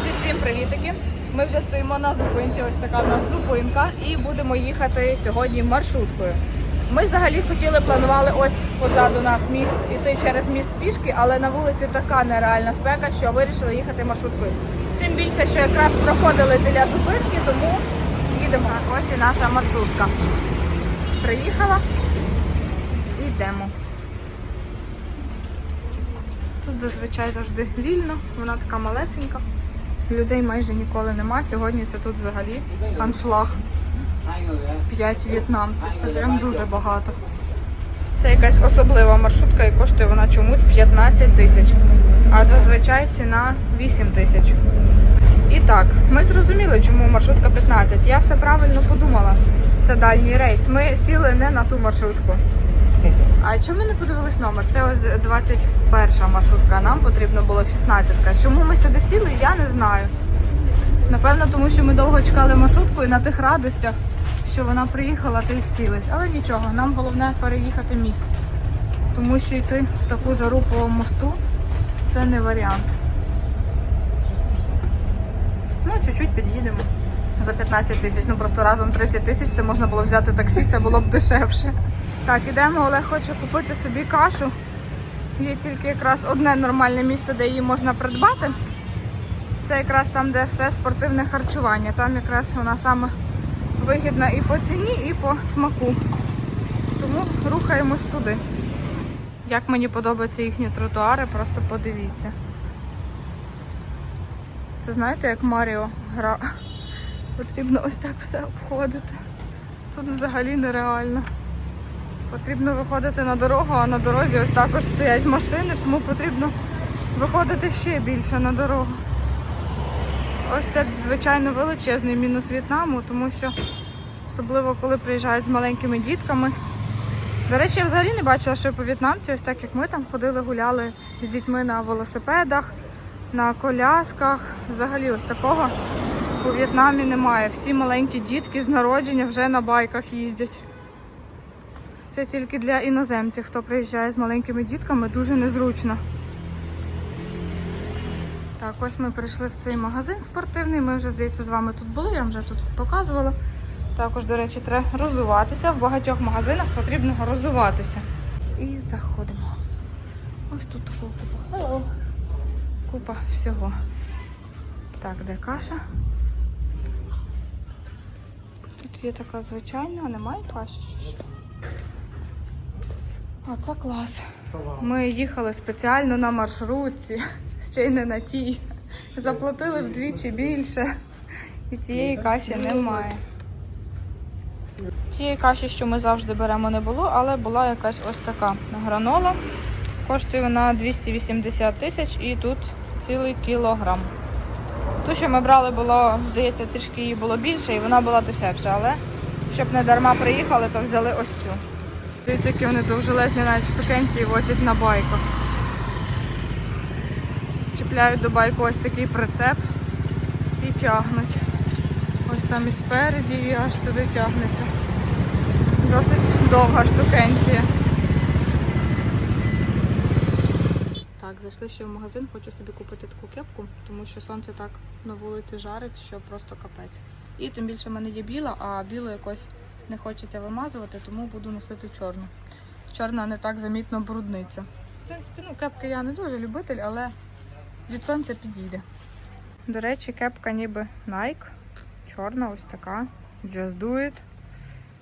Друзі, всім привітики! Ми вже стоїмо на зупинці. Ось така в нас зупинка, і будемо їхати сьогодні маршруткою. Ми взагалі хотіли планували ось позаду нас міст іти через міст пішки, але на вулиці така нереальна спека, що вирішили їхати маршруткою. Тим більше, що якраз проходили біля зупинки, тому їдемо. Так, ось і наша маршрутка. Приїхала. Йдемо. Тут зазвичай завжди вільно, вона така малесенька. Людей майже ніколи нема. Сьогодні це тут взагалі аншлаг. П'ять в'єтнамців. Це прям дуже багато. Це якась особлива маршрутка і коштує вона чомусь 15 тисяч. А зазвичай ціна 8 тисяч. І так, ми зрозуміли, чому маршрутка 15. Я все правильно подумала. Це дальній рейс. Ми сіли не на ту маршрутку. А чому не подивились номер? Це ось 21 маршрутка, нам потрібно було 16-ка. Чому ми сюди сіли, я не знаю. Напевно, тому що ми довго чекали маршрутку і на тих радостях, що вона приїхала, ти сілись. Але нічого, нам головне переїхати міст. Тому що йти в таку жару по мосту це не варіант. Ну, чуть-чуть під'їдемо за 15 тисяч. Ну просто разом 30 тисяч це можна було взяти таксі, це було б дешевше. Так, ідемо, Олег хоче купити собі кашу. Є тільки якраз одне нормальне місце, де її можна придбати. Це якраз там, де все спортивне харчування. Там якраз вона саме вигідна і по ціні, і по смаку. Тому рухаємось туди. Як мені подобаються їхні тротуари, просто подивіться. Це знаєте, як Маріо гра. Потрібно ось так все обходити. Тут взагалі нереально. Потрібно виходити на дорогу, а на дорозі також стоять машини, тому потрібно виходити ще більше на дорогу. Ось це, звичайно, величезний мінус В'єтнаму, тому що особливо коли приїжджають з маленькими дітками. До речі, я взагалі не бачила, що по в'єтнамці, ось так як ми там ходили, гуляли з дітьми на велосипедах, на колясках. Взагалі ось такого у В'єтнамі немає. Всі маленькі дітки з народження вже на байках їздять. Це тільки для іноземців, хто приїжджає з маленькими дітками, дуже незручно. Так, ось ми прийшли в цей магазин спортивний. Ми вже, здається, з вами тут були, я вже тут показувала. Також, до речі, треба розуватися. В багатьох магазинах потрібно розуватися. І заходимо. Ось тут такого купа. Hello. Купа всього. Так, де каша? Тут є така звичайна, немає каші? Оце клас. Ми їхали спеціально на маршрутці, ще й не на тій. Заплатили вдвічі більше. І тієї каші немає. Тієї каші, що ми завжди беремо, не було, але була якась ось така гранола. Коштує вона 280 тисяч і тут цілий кілограм. Ту, що ми брали, було, здається, трішки її було більше і вона була дешевша, але щоб не дарма приїхали, то взяли ось цю. Дивіться, які вони довжелезні навіть штукенці возять на байках. Чіпляють до байку ось такий прицеп і тягнуть. Ось там і спереді, і аж сюди тягнеться. Досить довга штукенція. Так, зайшли ще в магазин, хочу собі купити таку кепку, тому що сонце так на вулиці жарить, що просто капець. І тим більше в мене є біла, а білу якось не хочеться вимазувати, тому буду носити чорну. Чорна не так замітно брудниться. В принципі, ну, кепки я не дуже любитель, але від сонця підійде. До речі, кепка ніби Nike. Чорна, ось така. Just do it.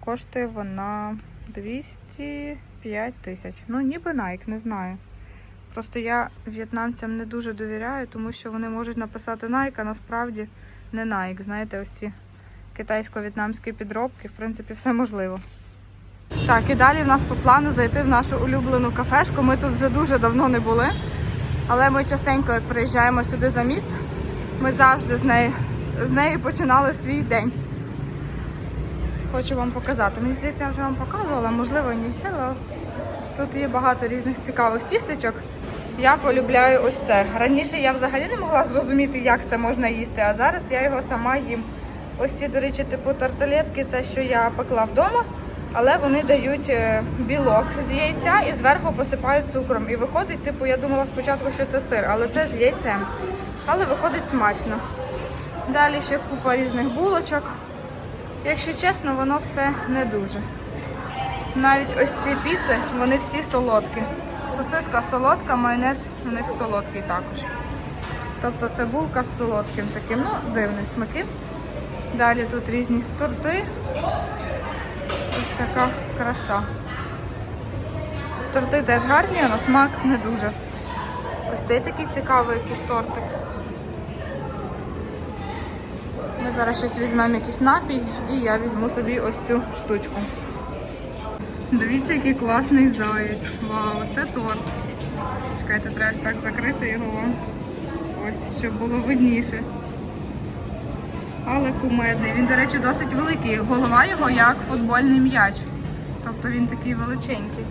Коштує вона 205 тисяч. Ну, ніби Nike, не знаю. Просто я в'єтнамцям не дуже довіряю, тому що вони можуть написати Nike, а насправді не Nike. Знаєте, ось ці китайсько-в'єтнамські підробки, в принципі, все можливо. Так, і далі в нас по плану зайти в нашу улюблену кафешку. Ми тут вже дуже давно не були, але ми частенько, як приїжджаємо сюди за міст, ми завжди з нею, з нею починали свій день. Хочу вам показати. Мені здається, я вже вам показувала, можливо, ні. Hello. Тут є багато різних цікавих тістечок. Я полюбляю ось це. Раніше я взагалі не могла зрозуміти, як це можна їсти, а зараз я його сама їм. Ось ці, до речі, типу тарталетки, це що я пекла вдома, але вони дають е, білок з яйця і зверху посипають цукром. І виходить, типу, я думала спочатку, що це сир, але це з яйцем. Але виходить смачно. Далі ще купа різних булочок. Якщо чесно, воно все не дуже. Навіть ось ці піци, вони всі солодкі. Сосиска солодка, майонез у них солодкий також. Тобто це булка з солодким таким, ну, дивний смаки. Далі тут різні торти. Ось така краса. Торти теж гарні, а на смак не дуже. Ось цей такий цікавий якийсь тортик. Ми зараз щось візьмемо якийсь напій і я візьму собі ось цю штучку. Дивіться, який класний заєць. Вау, це торт. Чекайте, треба ось так закрити його. Ось, щоб було видніше. Але кумедний. Він, до речі, досить великий. Голова його як футбольний м'яч. Тобто він такий величенький.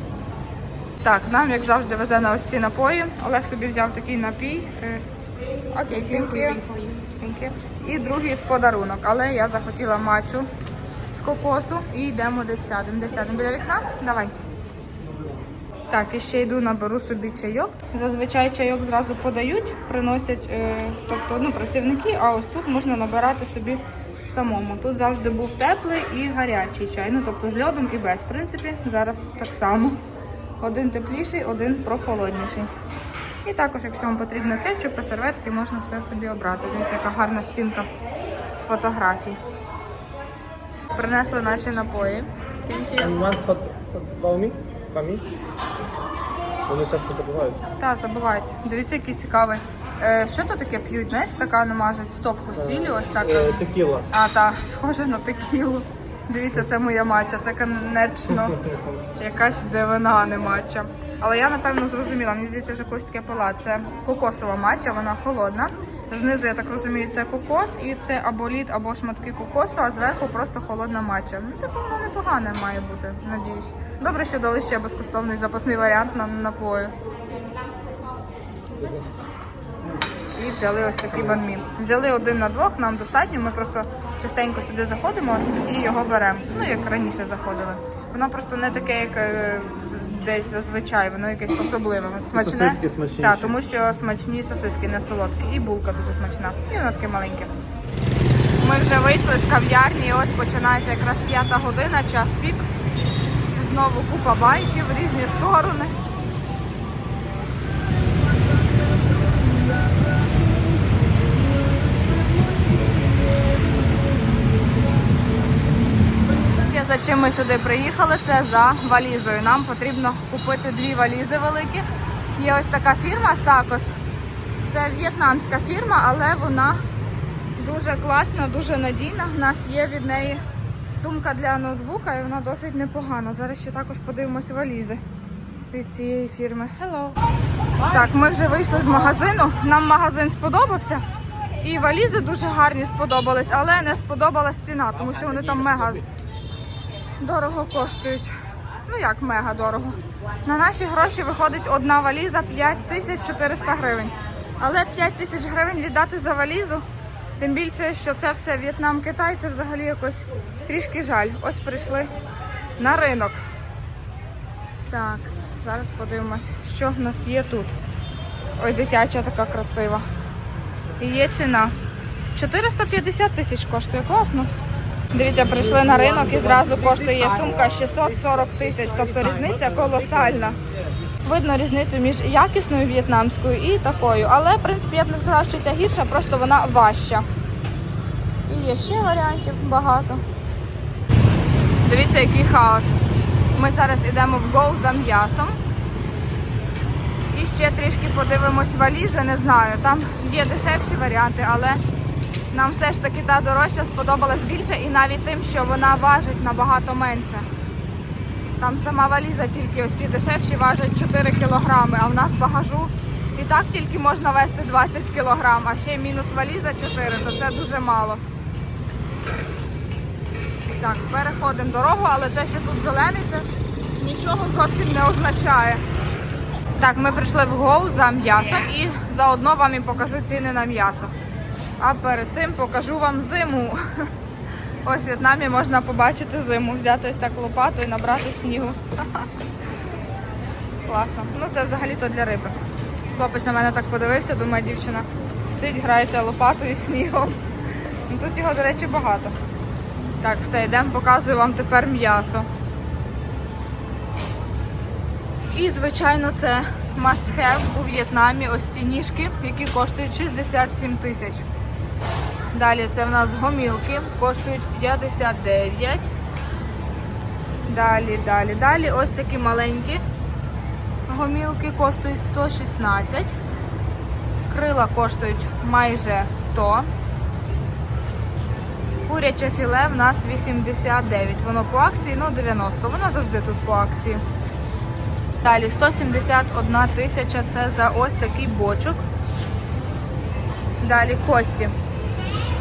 Так, нам, як завжди, везе на ось ці напої. Олег собі взяв такий напій. Е, Окей, you. І другий в подарунок. Але я захотіла матчу з кокосу і йдемо десь сядемо. Десь сядемо біля вікна? Давай. Так, і ще йду, наберу собі чайок. Зазвичай чайок зразу подають, приносять е, тобто, ну, працівники, а ось тут можна набирати собі самому. Тут завжди був теплий і гарячий чай, ну тобто з льодом і без. В принципі, зараз так само. Один тепліший, один прохолодніший. І також, якщо вам потрібно кетчуп, серветки, можна все собі обрати. Дивіться, яка гарна стінка з фотографій. Принесли наші напої. Тільки Вони часто забувають. Так, забувають. Дивіться, який цікавий. Е, що то таке п'ють? Знаєш, така намажуть стопку сілі, ось так. Е, Текіла. А, так, схоже на текілу. Дивіться, це моя матча, це конечно якась дивина, не матча. Але я напевно зрозуміла, мені здається, вже колись таке пила. Це кокосова матча, вона холодна. Знизу, я так розумію, це кокос, і це або лід, або шматки кокосу, а зверху просто холодна матча. Ну, типу, воно непогане має бути, надіюсь. Добре, що дали ще безкоштовний запасний варіант на напої. І взяли ось такий банмін. Взяли один на двох, нам достатньо. Ми просто частенько сюди заходимо і його беремо. Ну, як раніше заходили. Воно просто не таке, як е, десь зазвичай, воно якесь особливе. Смачне. Сосиски смачніші. Так, тому що смачні сосиски, не солодкі. І булка дуже смачна. І воно таке маленьке. Ми вже вийшли з кав'ярні, і ось починається якраз п'ята година, час пік. Знову купа байків в різні сторони. Чим ми сюди приїхали, це за валізою. Нам потрібно купити дві валізи великі. Є ось така фірма Сакос. Це в'єтнамська фірма, але вона дуже класна, дуже надійна. У нас є від неї сумка для ноутбука і вона досить непогана. Зараз ще також подивимось валізи від цієї фірми. Hello. Так, ми вже вийшли з магазину. Нам магазин сподобався. І валізи дуже гарні сподобались, але не сподобалась ціна, тому що вони там мега дорого коштують. Ну як мега дорого. На наші гроші виходить одна валіза 5400 гривень. Але 5 тисяч гривень віддати за валізу, тим більше, що це все В'єтнам, Китай, це взагалі якось трішки жаль. Ось прийшли на ринок. Так, зараз подивимось, що в нас є тут. Ой, дитяча така красива. І є ціна. 450 тисяч коштує, класно. Дивіться, прийшли на ринок і зразу коштує сумка 640 тисяч, тобто різниця колосальна. Видно різницю між якісною в'єтнамською і такою. Але, в принципі, я б не сказала, що ця гірша, просто вона важча. І є ще варіантів багато. Дивіться, який хаос. Ми зараз йдемо в Гоу за м'ясом. І ще трішки подивимось валізи, не знаю. Там є дешевші варіанти, але нам все ж таки та дорожча сподобалась більше і навіть тим, що вона важить набагато менше. Там сама валіза тільки ось ці дешевші важать 4 кілограми, а в нас багажу і так тільки можна вести 20 кілограм, а ще мінус валіза 4, то це дуже мало. Так, переходимо дорогу, але те, що тут зелений, це нічого зовсім не означає. Так, ми прийшли в Гоу за м'ясом і заодно вам і покажу ціни на м'ясо. А перед цим покажу вам зиму. Ось в В'єтнамі можна побачити зиму, взяти ось так лопату і набрати снігу. Класно. Ну це взагалі-то для риби. Хлопець на мене так подивився, думає, дівчина стоїть, грається лопатою снігом. Ну, Тут його, до речі, багато. Так, все, йдемо, показую вам тепер м'ясо. І, звичайно, це must have у В'єтнамі ось ці ніжки, які коштують 67 тисяч. Далі це в нас гомілки, коштують 59. Далі, далі, далі. Ось такі маленькі гомілки коштують 116. Крила коштують майже 100. Куряче філе в нас 89. Воно по акції, ну 90. Воно завжди тут по акції. Далі 171 тисяча це за ось такий бочок. Далі кості.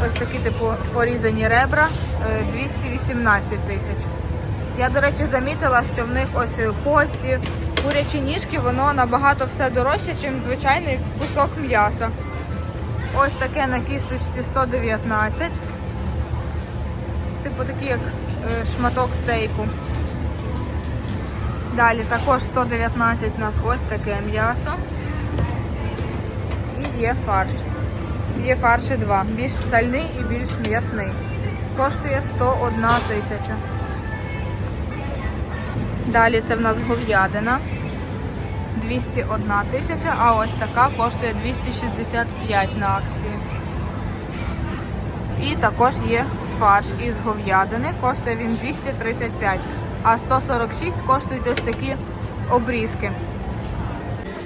Ось такі типу порізані ребра е, 218 тисяч. Я, до речі, замітила, що в них ось е, кості, курячі ніжки, воно набагато все дорожче, ніж звичайний кусок м'яса. Ось таке на кісточці 119. Типу такий як е, шматок стейку. Далі також 119 у нас ось таке м'ясо. І є фарш. Є фарші два. Більш сальний і більш м'ясний. Коштує 101 тисяча. Далі це в нас говядина. 201 тисяча, а ось така коштує 265 на акції. І також є фарш із говядини, коштує він 235, а 146 коштують ось такі обрізки.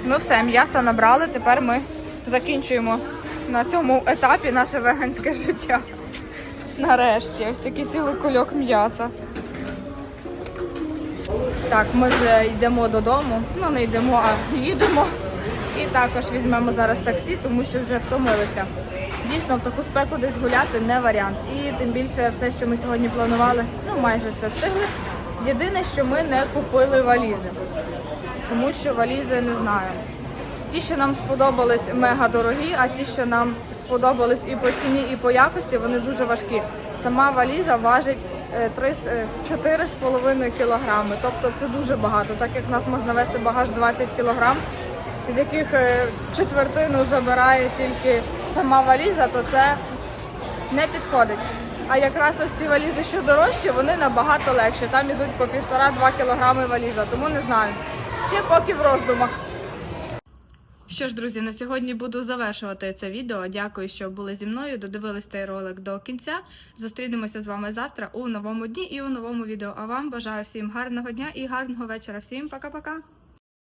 Ну все, м'ясо набрали, тепер ми закінчуємо на цьому етапі наше веганське життя. Нарешті, ось такий цілий кульок м'яса. Так, ми вже йдемо додому. Ну, не йдемо, а їдемо. І також візьмемо зараз таксі, тому що вже втомилися. Дійсно, в таку спеку десь гуляти не варіант. І тим більше все, що ми сьогодні планували, ну майже все встигли. Єдине, що ми не купили валізи, тому що валізи не знаю. Ті, що нам сподобались, мега дорогі, а ті, що нам сподобались і по ціні, і по якості, вони дуже важкі. Сама валіза важить е, три з- е, 4,5 кілограми. Тобто це дуже багато, так як в нас можна вести багаж 20 кілограм, з яких е, четвертину забирає тільки сама валіза, то це не підходить. А якраз ось ці валізи, що дорожчі, вони набагато легші. Там ідуть по півтора-два кілограми валіза, тому не знаю. Ще поки в роздумах. Що ж, друзі, на сьогодні буду завершувати це відео. Дякую, що були зі мною. Додивились цей ролик до кінця. Зустрінемося з вами завтра у новому дні і у новому відео. А вам бажаю всім гарного дня і гарного вечора. Всім пока-пока!